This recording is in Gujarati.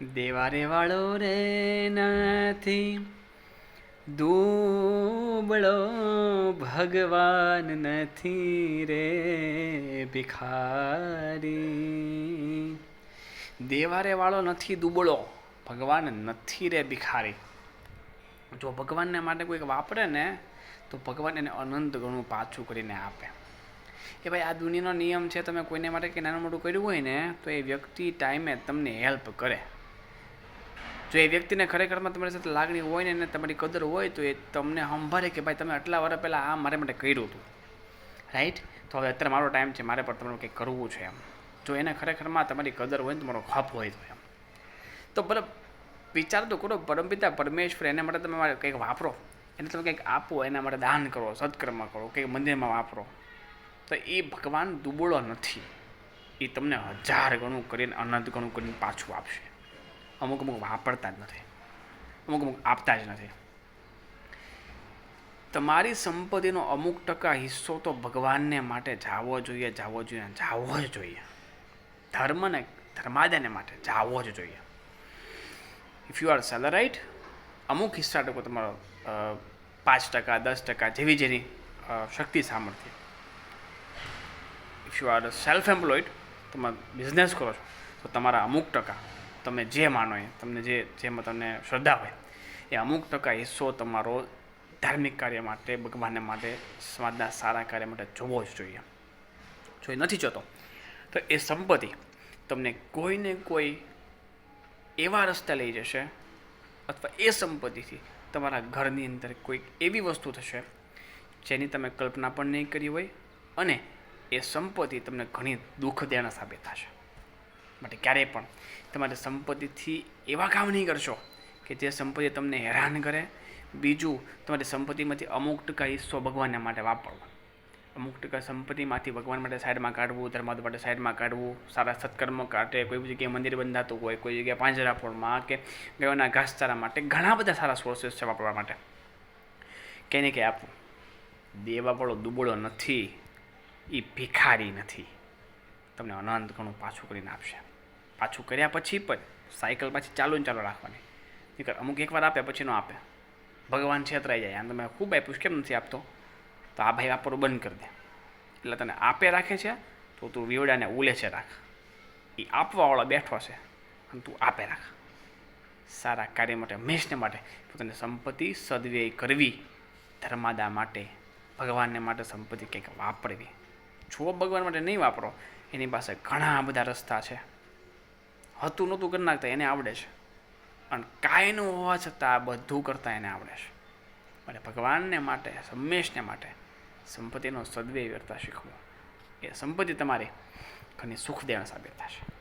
દેવારે વાળો રે નથી. દુબળો ભગવાન નથી રે ભિખારી. દેવારે વાળો નથી, દુબળો ભગવાન નથી રે ભિખારી. જો ભગવાનને માટે કોઈક વાપરે ને, તો ભગવાન એને અનંત ગણું પાછું કરીને આપે. કે ભાઈ, આ દુનિયાનો નિયમ છે, તમે કોઈને માટે કે નાનું મોટું કર્યું હોય ને, તો એ વ્યક્તિ ટાઈમે તમને હેલ્પ કરે. જો એ વ્યક્તિને ખરેખરમાં તમારી સાથે લાગણી હોય ને એને તમારી કદર હોય તો એ તમને સંભાળે કે ભાઈ તમે આટલા વર્ષ પહેલાં આ મારે માટે કર્યું હતું. રાઈટ તો હવે અત્યારે મારો ટાઈમ છે, મારે પણ તમારું કંઈક કરવું છે એમ. જો એને ખરેખરમાં તમારી કદર હોય ને તમારો ખપ હોય તો એમ. તો બરાબર વિચાર તો કરો, પરમપિતા પરમેશ્વર, એના માટે તમે કંઈક વાપરો. એને તમે કંઈક આપો, એના માટે દાન કરો, સત્કર્મ કરો, કંઈક મંદિરમાં વાપરો. તો એ ભગવાન દુબળો નથી. એ તમને હજાર ગણું કરીને, અનંત ગણું કરીને પાછું આપશે. અમુક અમુક વાપરતા જ નથી. અમુક અમુક આપતા જ નથી. તમારી સંપત્તિનો અમુક ટકા હિસ્સો તો ભગવાનને માટે જાવો જોઈએ જાવો જોઈએ જાવો જ જોઈએ. ધર્મને ધર્માદાને માટે જાવો જ જોઈએ. ઇફ યુ આર સેલરાઇટ અમુક હિસ્સા ટકો તમારો પાંચ ટકા, દસ ટકા જેવી જેની શક્તિ, સામર્થ્ય. If you are self employed તમે બિઝનેસ કરો છો, તો તમારા અમુક ટકા તમે જે માનો એ, તમને જે, જેમાં તમને શ્રદ્ધા હોય, એ અમુક ટકા હિસ્સો તમારો ધાર્મિક કાર્ય માટે, ભગવાનને માટે, સમાજના સારા કાર્ય માટે જોવો જ જોઈએ. જો એ નથી જોતો, તો એ સંપત્તિ તમને કોઈને કોઈ એવા રસ્તે લઈ જશે અથવા એ સંપત્તિથી તમારા ઘરની અંદર કોઈક એવી વસ્તુ થશે, જેની તમે કલ્પના પણ નહીં કરી હોય અને એ સંપત્તિ તમને ઘણી દુઃખદેણ સાબિત થશે. માટે ક્યારેય પણ તમારે સંપત્તિથી એવા કામ નહીં કરશો કે જે સંપત્તિ તમને હેરાન કરે. બીજું તમારી સંપત્તિમાંથી અમુક ટકા હિસ્સો ભગવાનને માટે વાપરવો. અમુક ટકા સંપત્તિમાંથી ભગવાન માટે સાઈડમાં કાઢવું, ધર્માદ માટે સાઈડમાં કાઢવું, સારા સત્કર્મ કાઢે, કોઈ જગ્યાએ મંદિર બંધાતું હોય, કોઈ જગ્યાએ પાંજરાપોળમાં કે ગાયોના ઘાસચારા માટે ઘણા બધા સારા સોર્સેસ છે વાપરવા માટે. કેને કે આપવું દેવાવાળો દુબળો નથી એ ભિખારી નથી. તમને અનંત ઘણું પાછું કરીને આપશે. પાછું કર્યા પછી પણ સાયકલ પાછી ચાલુ ને ચાલુ રાખવાની. નીકળ, અમુક એકવાર આપે પછી ન આપે. ભગવાન છેતરાઈ જાય. આમ તમે ખૂબ આપ્યું કેમ નથી આપતો? તો આ ભાઈ વાપરવું બંધ કરી દે. એટલે તને આપે રાખે છે, તો તું વિવડાને ઉલે છે રાખ. એ આપવાવાળો બેઠો છે, અને તું આપે રાખ. સારા કાર્ય માટે હંમેશને માટે પોતાની સંપત્તિ સદવ્યય કરવી. ધર્માદા માટે, ભગવાનને માટે સંપત્તિ કંઈક વાપરવી. જો ભગવાન માટે નહીં વાપરો, એની પાસે ઘણા બધા રસ્તા છે. હતું નહોતું કરી નાખતા, એને આવડે છે. અને કાંઈનું હોવા છતાં આ બધું કરતાં એને આવડે છે. અને ભગવાનને માટે હંમેશને માટે સંપત્તિનો સદવ્યય કરતા શીખવો. એ સંપત્તિ તમારી ઘણી સુખદેણ સાબિત થશે.